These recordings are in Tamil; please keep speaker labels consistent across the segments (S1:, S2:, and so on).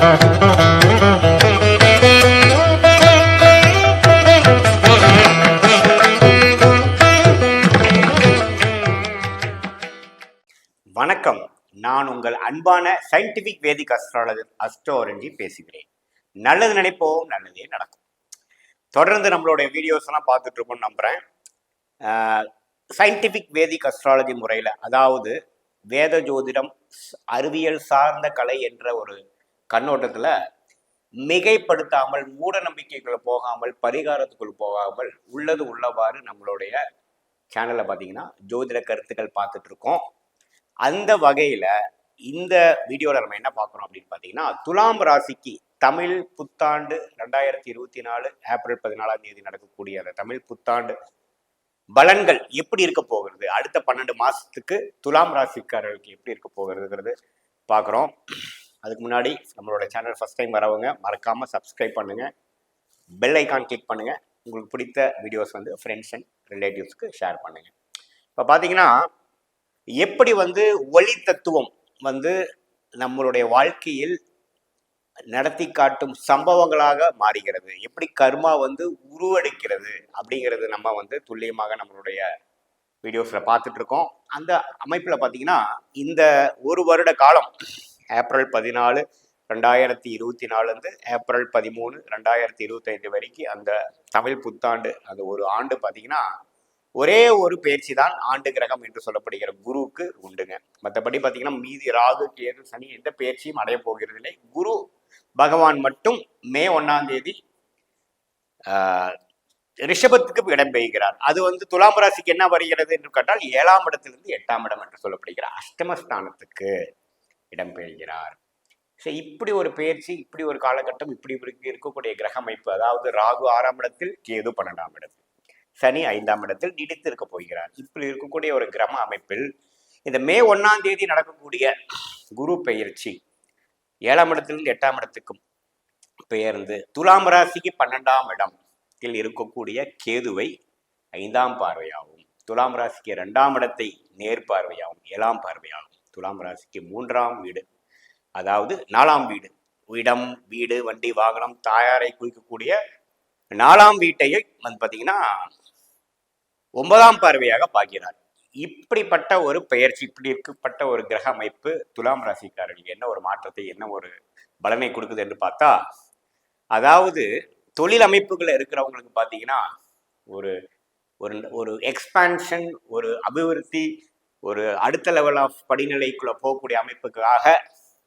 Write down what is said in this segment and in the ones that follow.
S1: வணக்கம். நான் உங்கள் அன்பான சயின்டிபிக் வேதிக் அஸ்ட்ராலஜர் அஸ்ட்ரோரஞ்சி பேசுகிறேன். நல்லது நினைப்போம் நல்லதே நடக்கும். தொடர்ந்து நம்மளுடைய வீடியோஸ் எல்லாம் பார்த்துட்டு இருக்கோம்னு நம்புறேன் சயின்டிபிக் வேதிக் அஸ்ட்ராலஜி முறையில் அதாவது வேத ஜோதிடம் அறிவியல் சார்ந்த கலை என்ற ஒரு கண்ணோட்டத்தில் மிகைப்படுத்தாமல் மூட நம்பிக்கைக்குள்ள போகாமல் பரிகாரத்துக்குள் போகாமல் உள்ளது உள்ளவாறு நம்மளுடைய சேனலை பார்த்தீங்கன்னா ஜோதிட கருத்துக்கள் பார்த்துட்டு இருக்கோம். அந்த வகையில் இந்த வீடியோவில் நம்ம என்ன பார்க்குறோம் அப்படின்னு பார்த்தீங்கன்னா துலாம் ராசிக்கு தமிழ் புத்தாண்டு ரெண்டாயிரத்தி இருபத்தி நாலு ஏப்ரல் பதினாலாம் தேதி நடக்கக்கூடிய அந்த தமிழ் புத்தாண்டு பலன்கள் எப்படி இருக்க போகிறது? அடுத்த பன்னெண்டு மாதத்துக்கு துலாம் ராசிக்காரர்களுக்கு எப்படி இருக்க போகிறதுங்கிறது பார்க்குறோம். அதுக்கு முன்னாடி நம்மளோட சேனல் ஃபஸ்ட் டைம் வரவங்க மறக்காமல் சப்ஸ்கிரைப் பண்ணுங்கள் பெல் ஐக்கான் கிளிக் பண்ணுங்கள் உங்களுக்கு பிடித்த வீடியோஸ் வந்து ஃப்ரெண்ட்ஸ் அண்ட் ரிலேட்டிவ்ஸ்க்கு ஷேர் பண்ணுங்கள் இப்போ பார்த்தீங்கன்னா எப்படி வந்து ஒளி தத்துவம் வந்து நம்மளுடைய வாழ்க்கையில் நடத்தி காட்டும் சம்பவங்களாக மாறுகிறது? எப்படி கர்மா வந்து உருவெடுக்கிறது? அப்படிங்கிறது நம்ம வந்து துல்லியமாக நம்மளுடைய வீடியோஸில் பார்த்துட்ருக்கோம் அந்த அமைப்பில் பார்த்தீங்கன்னா இந்த ஒரு வருட காலம் ஏப்ரல் பதினாலு ரெண்டாயிரத்தி இருபத்தி நாலுலேருந்து ஏப்ரல் பதிமூணு ரெண்டாயிரத்தி இருபத்தைந்து வரைக்கும் அந்த தமிழ் புத்தாண்டு அந்த ஒரு ஆண்டு பார்த்தீங்கன்னா ஒரே ஒரு பயிற்சி தான் ஆண்டு கிரகம் என்று சொல்லப்படுகிற குருவுக்கு உண்டுங்க. மற்றபடி பார்த்தீங்கன்னா மீதி ராகு கேது சனி எந்த பயிற்சியும் அடைய போகிறது இல்லை குரு பகவான் மட்டும் மே ஒன்னாம் தேதி ஆஹ், ரிஷபத்துக்கு இடம்பெய்கிறார் அது வந்து துலாம் ராசிக்கு என்ன வருகிறது என்று கேட்டால் ஏழாம் இடத்திலிருந்து எட்டாம் இடம் என்று சொல்லப்படுகிறார் அஷ்டமஸ்தானத்துக்கு. இடம்பெறுகிறார் ஸோ இப்படி ஒரு பயிற்சி இப்படி ஒரு காலகட்டம் இப்படி இருக்கக்கூடிய கிரக அமைப்பு அதாவது ராகு ஆறாம் இடத்தில் கேது பன்னெண்டாம் இடத்தில் சனி ஐந்தாம் இடத்தில் நீடித்து இருக்க போகிறார். இப்படி இருக்கக்கூடிய ஒரு கிரம அமைப்பில் இந்த மே ஒன்றாம் தேதி நடக்கக்கூடிய குரு பெயர்ச்சி ஏழாம் இடத்திலிருந்து எட்டாம் இடத்துக்கும் பெயர்ந்து துலாம் ராசிக்கு பன்னெண்டாம் இடத்தில் இருக்கக்கூடிய கேதுவை ஐந்தாம் பார்வையாகும். துலாம் ராசிக்கு இரண்டாம் இடத்தை நேர் பார்வையாகும் ஏழாம் பார்வையாகும். துலாம் ராசிக்கு மூன்றாம் வீடு. அதாவது நாலாம் வீடு. இடம் வீடு வண்டி வாகனம் தாயாரை குறிக்கக்கூடிய நாலாம் வீட்டையை வந்து பார்த்தீங்கன்னா ஒன்பதாம் பார்வையாக பார்க்கிறார். இப்படிப்பட்ட ஒரு பெயர்ச்சி இப்படி இருக்கப்பட்ட ஒரு கிரக அமைப்பு துலாம் ராசிக்காரர்களுக்கு என்ன ஒரு மாற்றத்தை என்ன ஒரு பலனை கொடுக்குது என்று பார்த்தா அதாவது தொழில் அமைப்புகள் இருக்கிறவங்களுக்கு பார்த்தீங்கன்னா ஒரு ஒரு ஒரு எக்ஸ்பான்ஷன் ஒரு அபிவிருத்தி ஒரு அடுத்த லெவல் ஆஃப் படிநிலைக்குள்ளே போகக்கூடிய அமைப்புக்காக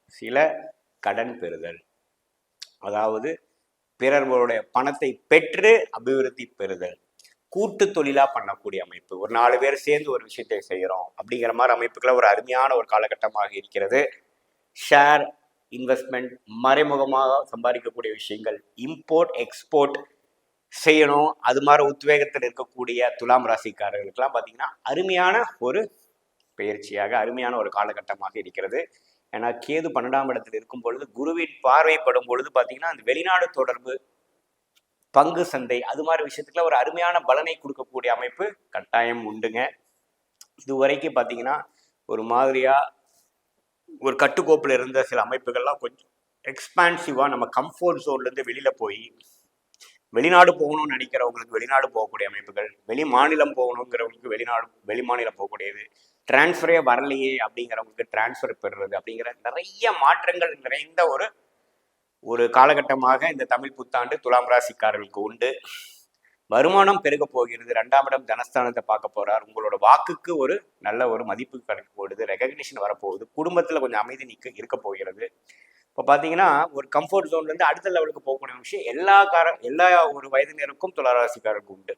S1: சில கடன் பெறுதல். அதாவது பிறர்களுடைய பணத்தை பெற்று அபிவிருத்தி பெறுதல். கூட்டு தொழிலாக பண்ணக்கூடிய அமைப்பு. ஒரு நாலு பேர் சேர்ந்து ஒரு விஷயத்தை செய்கிறோம் அப்படிங்கிற மாதிரி அமைப்புகளை ஒரு அருமையான ஒரு காலகட்டமாக இருக்கிறது. ஷேர் இன்வெஸ்ட்மெண்ட் மறைமுகமாக சம்பாதிக்கக்கூடிய விஷயங்கள் இம்போர்ட் எக்ஸ்போர்ட் செய்யணும். அது மாதிரி உத்வேகத்தில் இருக்கக்கூடிய துலாம் ராசிக்காரர்களுக்கெல்லாம் பார்த்தீங்கன்னா அருமையான ஒரு பயிற்சியாக அருமையான ஒரு காலகட்டமாக இருக்கிறது. ஏன்னா கேது பன்னெண்டாம் இடத்தில் இருக்கும் பொழுது குருவின் பார்வைப்படும் பொழுது பார்த்தீங்கன்னா அந்த வெளிநாடு தொடர்பு பங்கு சந்தை அது மாதிரி விஷயத்துக்குள்ள ஒரு அருமையான பலனை கொடுக்கக்கூடிய அமைப்பு கட்டாயம் உண்டுங்க. இது வரைக்கும் பார்த்தீங்கன்னா ஒரு மாதிரியா ஒரு கட்டுக்கோப்பில் இருந்த சில அமைப்புகள்லாம் கொஞ்சம் எக்ஸ்பான்சிவாக நம்ம கம்ஃபோர்ட் ஜோன்லேருந்து வெளியில் போய் வெளிநாடு போகணும்னு நினைக்கிறவங்களுக்கு வெளிநாடு போகக்கூடிய அமைப்புகள் வெளி மாநிலம் போகணுங்கிறவங்களுக்கு வெளிநாடு வெளி மாநிலம் போகக்கூடியது டிரான்ஸ்ஃபரே வரலையே அப்படிங்கிறவங்களுக்கு டிரான்ஸ்ஃபர் பெறுறது அப்படிங்கிற நிறைய மாற்றங்கள் நிறைந்த ஒரு ஒரு காலகட்டமாக இந்த தமிழ் புத்தாண்டு துலாம் ராசிக்காரர்களுக்கு உண்டு. வருமானம் பெருக போகிறது. ரெண்டாம் இடம் தனஸ்தானத்தை பார்க்க போறார். உங்களோட வாக்குக்கு ஒரு நல்ல ஒரு மதிப்பு கிடைக்க போகுது. ரெகக்னிஷன் வரப்போகுது. குடும்பத்தில் கொஞ்சம் அமைதி நிற்க இருக்க போகிறது. இப்போ பார்த்தீங்கன்னா ஒரு கம்ஃபர்ட் ஜோன்லேருந்து அடுத்த லெவலுக்கு போகக்கூடிய விஷயம் எல்லா கார எல்லா ஒரு வயதினருக்கும் துளாராசிக்காரருக்கு உண்டு.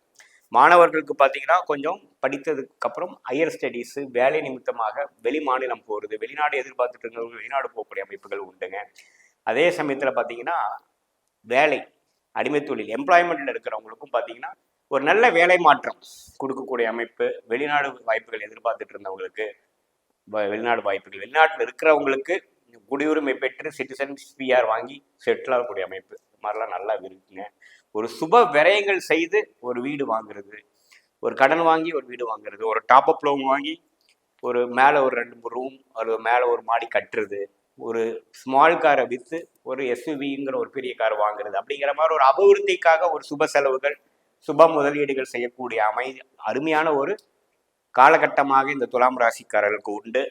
S1: மாணவர்களுக்கு பார்த்தீங்கன்னா கொஞ்சம் படித்ததுக்கு அப்புறம் ஹையர் ஸ்டடீஸு வேலை நிமித்தமாக வெளி மாநிலம் போகிறது வெளிநாடு எதிர்பார்த்துட்டு இருந்தவங்க வெளிநாடு போகக்கூடிய அமைப்புகள் உண்டுங்க. அதே சமயத்தில் பார்த்தீங்கன்னா வேலை அடிமை தொழில் எம்ப்ளாய்மெண்ட்டில் இருக்கிறவங்களுக்கும் பார்த்தீங்கன்னா ஒரு நல்ல வேலை மாற்றம் கொடுக்கக்கூடிய அமைப்பு வெளிநாடு வாய்ப்புகள் எதிர்பார்த்துட்டு இருந்தவங்களுக்கு வெளிநாடு வாய்ப்புகள் வெளிநாட்டில் இருக்கிறவங்களுக்கு குடியுரிமை பெற்று சிட்டிசன் பிஆர் வாங்கி செட்டில் ஆகக்கூடிய அமைப்பு. இது மாதிரிலாம் நல்லா இருக்குங்க. ஒரு சுப விரயங்கள் செய்து ஒரு வீடு வாங்குறது. ஒரு கடன் வாங்கி ஒரு வீடு வாங்குறது. ஒரு டாப் அப் லோன் வாங்கி ஒரு மேலே ஒரு ரெண்டு ரூம் அது மேலே ஒரு மாடி கட்டுறது. ஒரு ஸ்மால் காரை விற்று ஒரு எஸ்யூவிங்கிற ஒரு பெரிய கார் வாங்குறது. அப்படிங்கிற மாதிரி ஒரு அபிவிருத்திக்காக ஒரு சுப செலவுகள் சுப முதலீடுகள் செய்யக்கூடிய அமை அருமையான ஒரு காலகட்டமாக இந்த துலாம் ராசிக்காரர்களுக்கு உண்டு.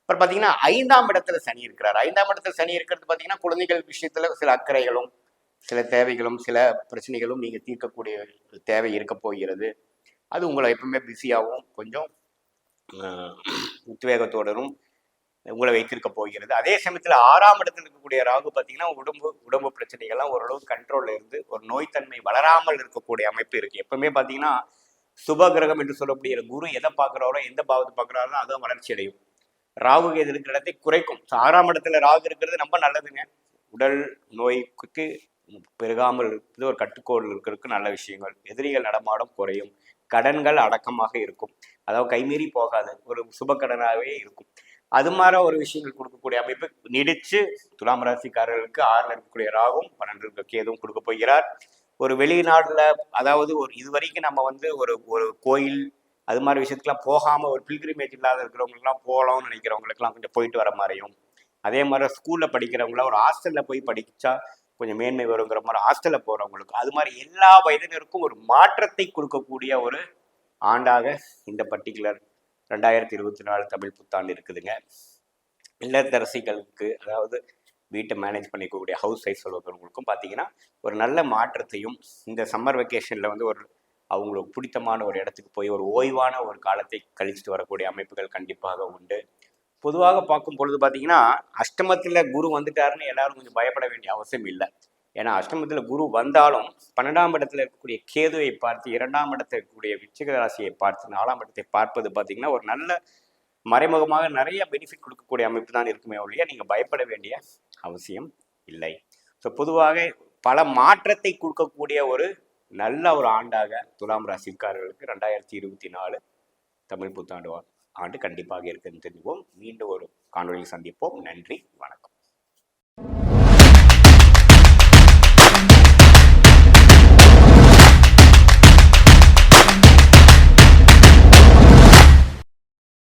S1: அப்புறம் பார்த்தீங்கன்னா ஐந்தாம் இடத்துல சனி இருக்கிறார். ஐந்தாம் இடத்துல சனி இருக்கிறது பார்த்தீங்கன்னா குழந்தைகள் விஷயத்துல சில அக்கறைகளும் சில தேவைகளும் சில பிரச்சனைகளும் நீங்கள் தீர்க்கக்கூடிய தேவை இருக்க போகிறது. அது உங்களை எப்பவுமே பிஸியாகவும் கொஞ்சம் ஆஹ், உத்வேகத்தோடரும் உங்களை வைத்திருக்க போகிறது. அதே சமயத்தில் ஆறாம் இடத்தில் இருக்கக்கூடிய ராகு பார்த்தீங்கன்னா உடம்பு உடம்பு பிரச்சனைகள்லாம் ஓரளவு கண்ட்ரோல்ல இருந்து ஒரு நோய்த்தன்மை வளராமல் இருக்கக்கூடிய அமைப்பு இருக்கு. எப்பவுமே பார்த்தீங்கன்னா சுப கிரகம் என்று சொல்லக்கூடிய குரு எதை பார்க்குறாரோ எந்த பாவத்தை பார்க்குறாரோ அதுவும் வளர்ச்சி அடையும். ராகு கேது இருக்கிற இடத்தை குறைக்கும். ஆறாம் இடத்துல ராகு இருக்கிறது ரொம்ப நல்லதுங்க. உடல் நோய்க்கு பெருகாமல் இருப்பது ஒரு கட்டுக்கோடு இருக்கிறதுக்கு நல்ல விஷயங்கள். எதிரிகள் நடமாடம் குறையும். கடன்கள் அடக்கமாக இருக்கும். அதாவது கைமீறி போகாது. ஒரு சுப கடனாகவே இருக்கும். அது மாதிரி ஒரு விஷயங்கள் கொடுக்கக்கூடிய அமைப்பு நீடிச்சு துலாம் ராசிக்காரர்களுக்கு ஆறுல இருக்கக்கூடிய ராகும் பன்னெண்டு கேதும் கொடுக்க போகிறார். ஒரு வெளிநாடுல அதாவது ஒரு இது வரைக்கும் நம்ம வந்து ஒரு ஒரு கோயில் அது மாதிரி விஷயத்துக்குலாம் போகாம ஒரு பில்கிரிமேஜ் இல்லாத இருக்கிறவங்களுக்குலாம் போகலாம்னு நினைக்கிறவங்களுக்குலாம் கொஞ்சம் போயிட்டு வர மாதிரியும் அதே மாதிரி ஸ்கூல்ல படிக்கிறவங்களாம் ஒரு ஹாஸ்டல்ல போய் படிச்சா கொஞ்சம் மேன்மை வருங்கிற மாதிரி ஹாஸ்டல்ல போறவங்களுக்கு அது மாதிரி எல்லா வயதினருக்கும் ஒரு மாற்றத்தை கொடுக்கக்கூடிய ஒரு ஆண்டாக இந்த பர்டிகுலர் ரெண்டாயிரத்தி இருபத்தி நாலு தமிழ் புத்தாண்டு இருக்குதுங்க. இல்லத்தரசிகளுக்கு அதாவது வீட்டை மேனேஜ் பண்ணிக்கக்கூடிய ஹவுஸ் ஒய்ஃப் சொல்லுறவங்களுக்கும் பார்த்தீங்கன்னா ஒரு நல்ல மாற்றத்தையும் இந்த சம்மர் வெக்கேஷனில் வந்து ஒரு அவங்களுக்கு பிடித்தமான ஒரு இடத்துக்கு போய் ஒரு ஓய்வான ஒரு காலத்தை கழிச்சிட்டு வரக்கூடிய அமைப்புகள் கண்டிப்பாக உண்டு. பொதுவாக பார்க்கும் பொழுது பார்த்தீங்கன்னா அஷ்டமத்தில் குரு வந்துட்டாருன்னு எல்லாரும் கொஞ்சம் பயப்பட வேண்டிய அவசியம் இல்லை. ஏன்னா அஷ்டமத்தில் குரு வந்தாலும் பன்னெண்டாம் இடத்துல இருக்கக்கூடிய கேதுவை பார்த்து இரண்டாம் இடத்துல இருக்கக்கூடிய விச்சிக ராசியை பார்த்து நாலாம் இடத்தை பார்ப்பது பார்த்தீங்கன்னா ஒரு நல்ல மறைமுகமாக நிறைய பெனிஃபிட் கொடுக்கக்கூடிய அமைப்பு தான் இருக்குமே ஒழிய நீங்கள் பயப்பட வேண்டிய அவசியம் இல்லை. ஸோ பொதுவாக பல மாற்றத்தை கொடுக்கக்கூடிய ஒரு நல்ல ஒரு ஆண்டாக துலாம் ராசிக்காரர்களுக்கு ரெண்டாயிரத்தி இருபத்தி நாலு தமிழ் புத்தாண்டு ஆண்டு கண்டிப்பாக இருக்குன்னு தெரிஞ்சுவோம் மீண்டும் ஒரு காணொலியில் சந்திப்போம். நன்றி. வணக்கம்.